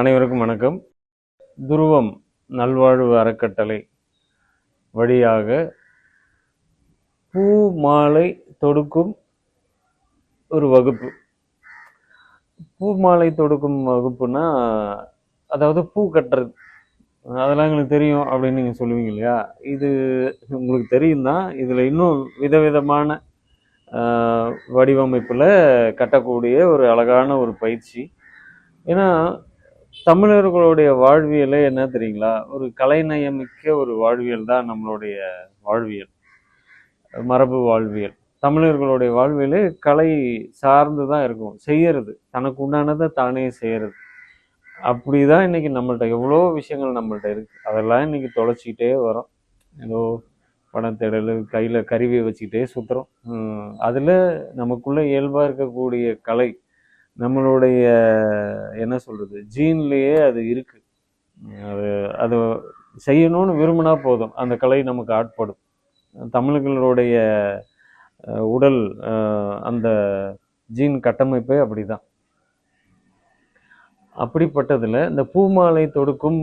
அனைவருக்கும் வணக்கம். துருவம் நல்வாழ்வு அறக்கட்டளை வழியாக பூ மாலை தொடுக்கும் ஒரு வகுப்பு. பூ மாலை தொடுக்கும் வகுப்புனா அதாவது பூ கட்டுறது. அதெல்லாம் எங்களுக்கு தெரியும் அப்படின்னு நீங்கள் சொல்லுவீங்க இல்லையா? இது உங்களுக்கு தெரியும் தான் இதில் இன்னும் விதவிதமான வடிவமைப்பில் கட்டக்கூடிய ஒரு அழகான ஒரு பயிற்சி. ஏன்னா தமிழர்களுடைய வாழ்வியலே என்ன தெரியுங்களா? ஒரு கலைநயமிக்க ஒரு வாழ்வியல் தான் நம்மளுடைய வாழ்வியல். மரபு வாழ்வியல். தமிழர்களுடைய வாழ்வியலே கலை சார்ந்து தான் இருக்கும். செய்யறது. தனக்கு உண்டானதை தானே செய்யறது. அப்படிதான் இன்னைக்கு நம்மள்ட்ட எவ்வளோ விஷயங்கள் நம்மள்ட்ட இருக்கு. அதெல்லாம் இன்னைக்கு தொலைச்சிக்கிட்டே வரோம். ஏதோ பணத்தேடல் கையில் கருவியை வச்சுக்கிட்டே சுற்றுறோம் அதில் நமக்குள்ள இயல்பாக இருக்கக்கூடிய கலை நம்மளுடைய என்ன சொல்கிறது ஜீன்லேயே அது இருக்குது அது அது செய்யணும்னு விரும்பினா போதும். அந்த கலை நமக்கு ஆட்படும். தமிழர்களுடைய உடல் அந்த ஜீன் கட்டமைப்பே அப்படி தான் அப்படிப்பட்டதில் இந்த பூமாலை தொடுக்கும்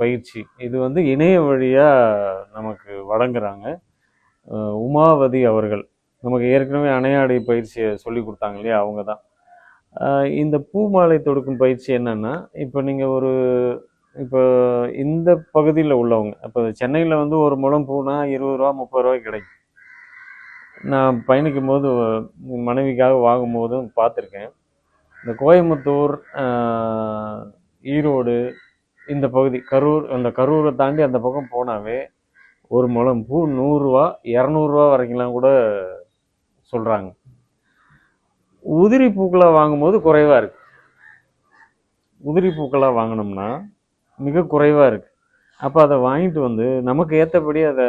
பயிற்சி இது வந்து இணைய வழியாக நமக்கு வழங்குறாங்க. உமாவதி அவர்கள். நமக்கு ஏற்கனவே அணையாடை பயிற்சியை சொல்லி கொடுத்தாங்க இல்லையா? அவங்க தான் இந்த பூ மாலை தொடுக்கும் பயிற்சி என்னன்னா இப்போ நீங்கள் ஒரு இப்போ இந்த பகுதியில் உள்ளவங்க இப்போ சென்னையில் வந்து ஒரு முழம் பூனா இருபது ரூபா முப்பது ரூபாய் கிடைக்கும். நான் பயணிக்கும் போது மனைவிக்காக வாங்கும்போதும் பார்த்துருக்கேன். இந்த கோயம்புத்தூர் ஈரோடு இந்த பகுதி கரூர் அந்த கரூரை தாண்டி அந்த பக்கம் போனாவே ஒரு முழம் பூ நூறுரூவா இரநூறுவா வரைக்கும்லாம் கூட சொல்கிறாங்க உதிரி பூக்களாக வாங்கும்போது குறைவாக இருக்கு. உதிரி பூக்களாக வாங்கினோம்னா மிக குறைவாக இருக்கு. அப்போ அதை வாங்கிட்டு வந்து நமக்கு ஏற்றபடி அதை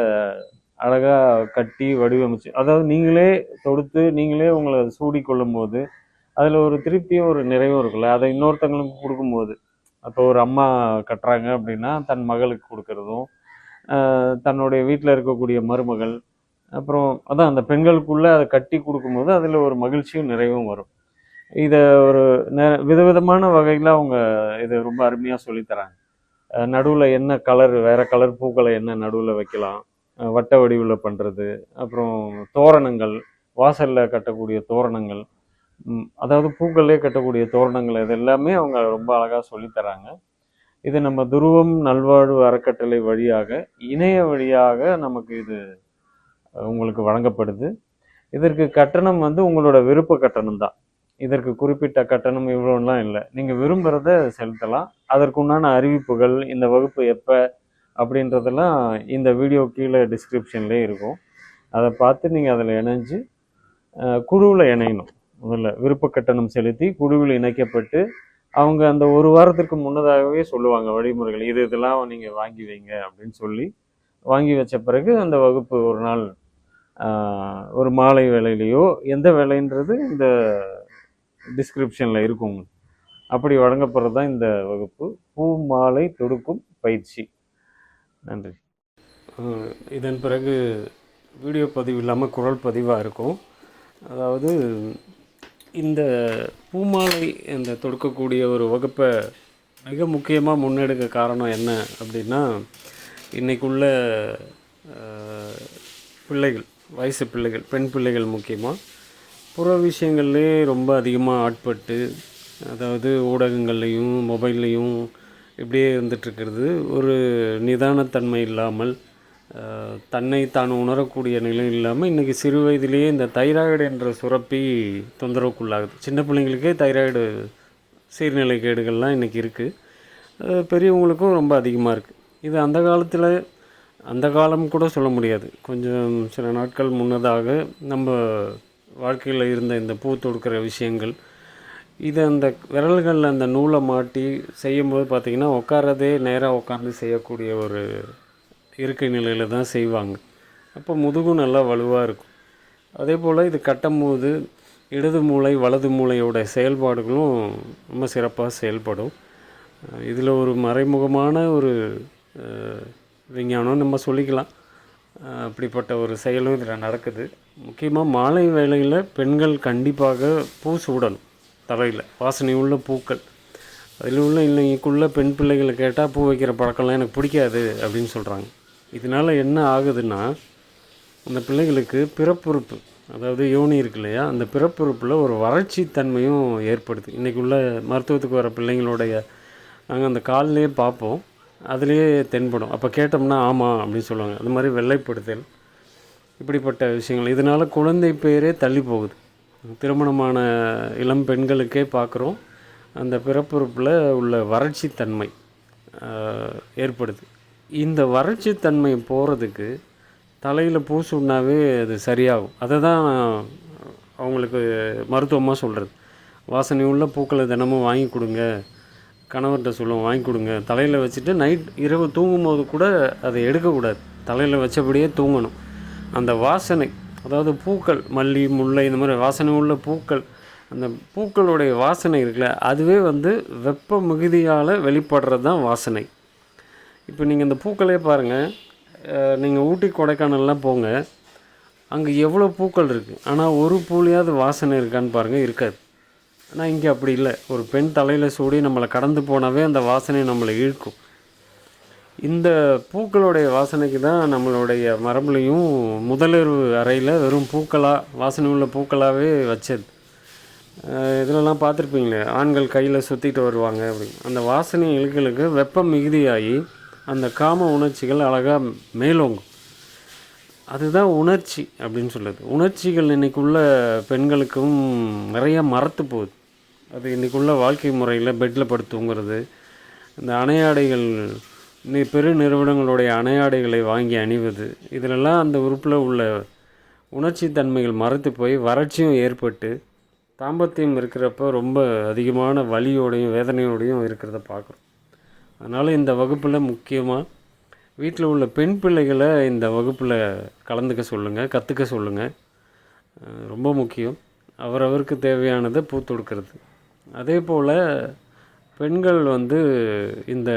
அழகாக கட்டி வடிவமைச்சு அதாவது நீங்களே தொடுத்து நீங்களே உங்களை சூடி கொள்ளும்போது அதில் ஒரு திருப்தியும் ஒரு நிறைவும் இருக்குல்ல? அதை இன்னொருத்தங்களுக்கு கொடுக்கும்போது அப்போ ஒரு அம்மா கட்டுறாங்க அப்படின்னா தன் மகளுக்கு கொடுக்கறதும் தன்னுடைய வீட்டில் இருக்கக்கூடிய மருமகள் அப்புறம் அதான் அந்த பெண்களுக்குள்ளே அதை கட்டி கொடுக்கும்போது அதில் ஒரு மகிழ்ச்சியும் நிறைவும் வரும். இதை ஒரு நெ- விதவிதமான வகையில் அவங்க இதை ரொம்ப அருமையாக சொல்லித்தராங்க நடுவில் என்ன கலர் வேற கலர் பூக்களை என்ன நடுவில் வைக்கலாம் வட்ட வடிவில் பண்ணுறது அப்புறம் தோரணங்கள் வாசலில் கட்டக்கூடிய தோரணங்கள் அதாவது பூக்கள்லேயே கட்டக்கூடிய தோரணங்கள் இது எல்லாமே அவங்க ரொம்ப அழகாக சொல்லித்தராங்க இது நம்ம துருவம் நல்வாழ்வு அறக்கட்டளை வழியாக இணைய வழியாக நமக்கு இது உங்களுக்கு வழங்கப்படுது. இதற்கு கட்டணம் வந்து உங்களோட விருப்ப கட்டணம் தான். இதற்கு குறிப்பிட்ட கட்டணம் இவ்வளோலாம் இல்லை. நீங்கள் விரும்புகிறத செலுத்தலாம். அதற்குண்டான அறிவிப்புகள் இந்த வகுப்பு எப்போ அப்படின்றதெல்லாம் இந்த வீடியோ கீழே டிஸ்கிரிப்ஷன்லேயே இருக்கும். அதை பார்த்து நீங்கள் அதில் இணைஞ்சு குழுவில் இணையணும். முதல்ல விருப்ப கட்டணம் செலுத்தி குழுவில் இணைக்கப்பட்டு அவங்க அந்த ஒரு வாரத்திற்கு முன்னதாகவே சொல்லுவாங்க வழிமுறைகள். இது இதெல்லாம் நீங்கள் வாங்கி வைங்க அப்படின்னு சொல்லி. வாங்கி வச்ச பிறகு அந்த வகுப்பு ஒரு நாள் ஒரு மாலை வேலையிலையோ எந்த வேலைன்றது இந்த டிஸ்கிரிப்ஷனில் இருக்கும் அப்படி வழங்கப்படுறது தான் இந்த வகுப்பு. பூ மாலை தொடுக்கும் பயிற்சி. நன்றி. இதன் பிறகு வீடியோ பதிவு இல்லாமல் குரல் பதிவாக இருக்கும். அதாவது இந்த பூமாலை இந்த தொடுக்கக்கூடிய ஒரு வகுப்பை மிக முக்கியமாக முன்னெடுக்க காரணம் என்ன அப்படின்னா இன்றைக்குள்ள பிள்ளைகள் வயசு பிள்ளைகள் பெண் பிள்ளைகள் முக்கியமாக புற விஷயங்கள்லேயே ரொம்ப அதிகமாக ஆட்பட்டு அதாவது ஊடகங்கள்லேயும் மொபைல்லையும் இப்படியே இருந்துகிட்ருக்கிறது ஒரு நிதானத்தன்மை இல்லாமல் தன்னை தான் உணரக்கூடிய நிலை இல்லாமல் இன்றைக்கி சிறு வயதிலேயே இந்த தைராய்டு என்ற சுரப்பி தொந்தரவுக்குள்ளாகுது. சின்ன பிள்ளைங்களுக்கே தைராய்டு சீர்நிலை கேடுகள்லாம் இன்றைக்கி இருக்குது பெரியவங்களுக்கும் ரொம்ப அதிகமாக இருக்குது இது அந்த காலத்தில் அந்த காலம் கூட சொல்ல முடியாது. கொஞ்சம் சில நாட்கள் முன்னதாக நம்ம வாழ்க்கையில் இருந்த இந்த பூ தொடுக்கிற விஷயங்கள் இது அந்த விரல்களில் அந்த நூலை மாட்டி செய்யும்போது பார்த்திங்கன்னா உட்காரதே நேராக உட்காந்து செய்யக்கூடிய ஒரு இருக்கை நிலையில் தான் செய்வாங்க. அப்போ முதுகும் நல்லா வலுவாக இருக்கும். அதே போல் இது கட்டும்போது இடது மூளை வலது மூளையோட செயல்பாடுகளும் ரொம்ப சிறப்பாக செயல்படும். இதில் ஒரு மறைமுகமான ஒரு விஞ்ஞானம் நம்ம சொல்லிக்கலாம். அப்படிப்பட்ட ஒரு செயலும் இதில் நடக்குது. முக்கியமாக மாலை வேளையில் பெண்கள் கண்டிப்பாக பூ சூடணும். தலையில். வாசனை உள்ள பூக்கள். அதில் உள்ள இன்னைக்குள்ள பெண் பிள்ளைகளை கேட்டால் பூ வைக்கிற பழக்கம்லாம் எனக்கு பிடிக்காது அப்படின்னு சொல்கிறாங்க இதனால் என்ன ஆகுதுன்னா அந்த பிள்ளைகளுக்கு பிறப்புறுப்பு அதாவது யோனி இருக்கு இல்லையா அந்த பிறப்புறுப்பில் ஒரு வறட்சி தன்மையும் ஏற்படுது. இன்றைக்கி உள்ள மருத்துவத்துக்கு வர பிள்ளைங்களுடைய நாங்கள் அந்த கால்லையே பார்ப்போம். அதுலேயே தென்படும். அப்போ கேட்டோம்னா ஆமாம் அப்படின்னு சொல்லுவாங்க. அது மாதிரி வெள்ளைப்படுத்தல் இப்படிப்பட்ட விஷயங்கள். இதனால் குழந்தை பேரே தள்ளி போகுது. திருமணமான இளம் பெண்களுக்கே பார்க்குறோம் அந்த பிறப்புறுப்பில் உள்ள வறட்சித்தன்மை ஏற்படுது. இந்த வறட்சி தன்மை போகிறதுக்கு தலையில் பூசுனாவே அது சரியாகும். அதை தான் அவங்களுக்கு மருத்துவமாக சொல்கிறது வாசனை உள்ள பூக்களை தினமும் வாங்கி கொடுங்க. கணவர்கிட்ட சொல்லுவோம் வாங்கி கொடுங்க. தலையில் வச்சுட்டு நைட் இரவு தூங்கும்போது கூட அதை எடுக்கக்கூடாது. தலையில் வச்சபடியே தூங்கணும். அந்த வாசனை அதாவது பூக்கள் மல்லி முல்லை இந்த மாதிரி வாசனை உள்ள பூக்கள் அந்த பூக்களுடைய வாசனை இருக்குல்ல அதுவே வந்து வெப்ப மிகுதியால் வெளிப்படுறது தான் வாசனை. இப்போ நீங்கள் இந்த பூக்களே பாருங்கள் நீங்கள் ஊட்டி கொடைக்கானல்லாம் போங்க. அங்கே எவ்வளோ பூக்கள் இருக்குது ஆனால் ஒரு பூலையாவது வாசனை இருக்கான்னு பாருங்கள் இருக்காது. ஆனால் இங்கே அப்படி இல்லை. ஒரு பெண் தலையில் சூடி நம்மளை கடந்து போனாவே அந்த வாசனை நம்மளை இழுக்கும். இந்த பூக்களுடைய வாசனைக்கு தான் நம்மளுடைய மரபுலையும் முதலிரவு அறையில் வெறும் பூக்களாக வாசனை உள்ள பூக்களாகவே வச்சது. அஹ் இதிலெல்லாம் பார்த்துருப்பீங்களே ஆண்கள் கையில் சுற்றிட்டு வருவாங்க அப்படின்னு. அந்த வாசனை இழுக்களுக்கு வெப்பம் மிகுதியாகி அந்த காம உணர்ச்சிகள் அழகாக மேலோங்கும். அதுதான் உணர்ச்சி அப்படின்னு சொல்லுது உணர்ச்சிகள் இன்றைக்குள்ள பெண்களுக்கும் நிறைய மறத்து போகுது. அது இன்றைக்குள்ள வாழ்க்கை முறையில் பெட்டில் படுத்து தூங்குறது. இந்த அணையாடைகள் நி- பெரு நிறுவனங்களுடைய அணையாடைகளை வாங்கி அணிவது. இதிலெல்லாம் அந்த உறுப்பில் உள்ள உணர்ச்சி தன்மைகள் மறைத்து போய் வறட்சியும் ஏற்பட்டு தாம்பத்தியம் இருக்கிறப்ப ரொம்ப அதிகமான வலியோடையும் வேதனையோடையும் இருக்கிறத பார்க்குறோம் அதனால் இந்த வகுப்பில் முக்கியமாக வீட்டில் உள்ள பெண் பிள்ளைகளை இந்த வகுப்பில் கலந்துக்க சொல்லுங்கள் கற்றுக்க சொல்லுங்கள் ரொம்ப முக்கியம். அவரவருக்கு தேவையானதை பூ அதே போல் பெண்கள் வந்து இந்த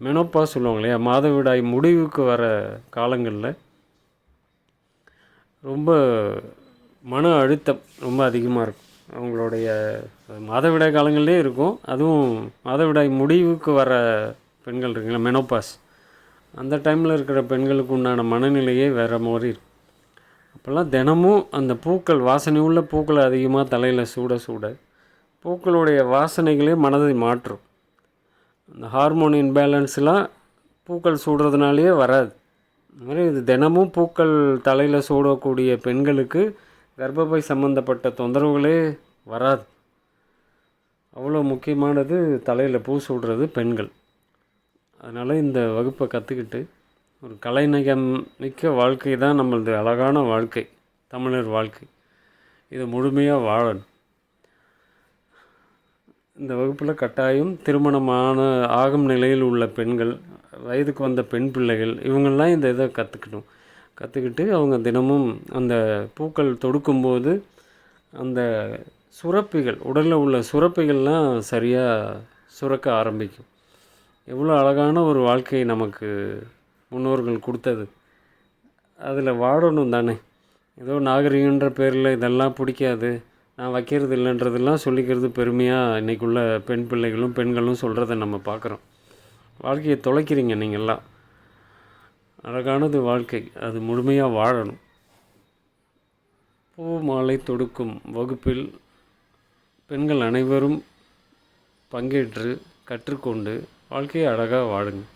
மெனோப்பா சொல்லுவாங்க இல்லையா மாதவிடாய் முடிவுக்கு வர காலங்களில் ரொம்ப மன அழுத்தம் ரொம்ப அதிகமாக இருக்கும். அவங்களுடைய மாதவிடாய் காலங்கள்லே இருக்கும். அதுவும் மாதவிடாய் முடிவுக்கு வர பெண்கள் இருக்குங்களா மெனோபாஸ் அந்த டைமில் இருக்கிற பெண்களுக்கு உண்டான மனநிலையே வேறு மாதிரி இருக்கும். அப்போல்லாம் தினமும் அந்த பூக்கள் வாசனை உள்ள பூக்களை அதிகமாக தலையில் சூட சூட பூக்களுடைய வாசனைகளே மனதை மாற்றும். அந்த ஹார்மோன் இன்பேலன்ஸ்லாம் பூக்கள் சூடுறதுனாலேயே வராது. இந்த மாதிரி இது தினமும் பூக்கள் தலையில் சூடக்கூடிய பெண்களுக்கு கர்ப்பப்பை சம்மந்தப்பட்ட தொந்தரவுகளே வராது. அவ்வளோ முக்கியமானது தலையில் பூ சூடுறது பெண்கள். அதனால் இந்த வகுப்பை கற்றுக்கிட்டு ஒரு கலைநகம் மிக்க வாழ்க்கை தான் நம்மளது அழகான வாழ்க்கை தமிழர் வாழ்க்கை. இதை முழுமையாக வாழணும். இந்த வகுப்பில் கட்டாயம் திருமணமான ஆகும் நிலையில் உள்ள பெண்கள் வயதுக்கு வந்த பெண் பிள்ளைகள் இவங்கெல்லாம் இந்த இதை கற்றுக்கணும் கற்றுக்கிட்டு அவங்க தினமும் அந்த பூக்கள் தொடுக்கும்போது அந்த சுரப்பிகள் உடலில் உள்ள சுரப்பிகள்லாம் சரியாக சுரக்க ஆரம்பிக்கும். எவ்வளோ அழகான ஒரு வாழ்க்கை நமக்கு முன்னோர்கள் கொடுத்தது. அதில் வாழணும் தானே. ஏதோ நாகரிகன்ற பேரில் இதெல்லாம் பிடிக்காது. நான் வைக்கிறது இல்லைன்றதெல்லாம் சொல்லிக்கிறது பெருமையாக இன்றைக்குள்ள பெண் பிள்ளைகளும் பெண்களும் சொல்கிறத நம்ம பார்க்குறோம். வாழ்க்கையை தொலைக்கிறீங்க நீங்கள்லாம் அழகானது வாழ்க்கை. அது முழுமையாக வாழணும். பூ மாலை தொடுக்கும் வகுப்பில் பெண்கள் அனைவரும் பங்கேற்று கற்றுக்கொண்டு வாழ்க்கையை அழகாக வாழுங்கள்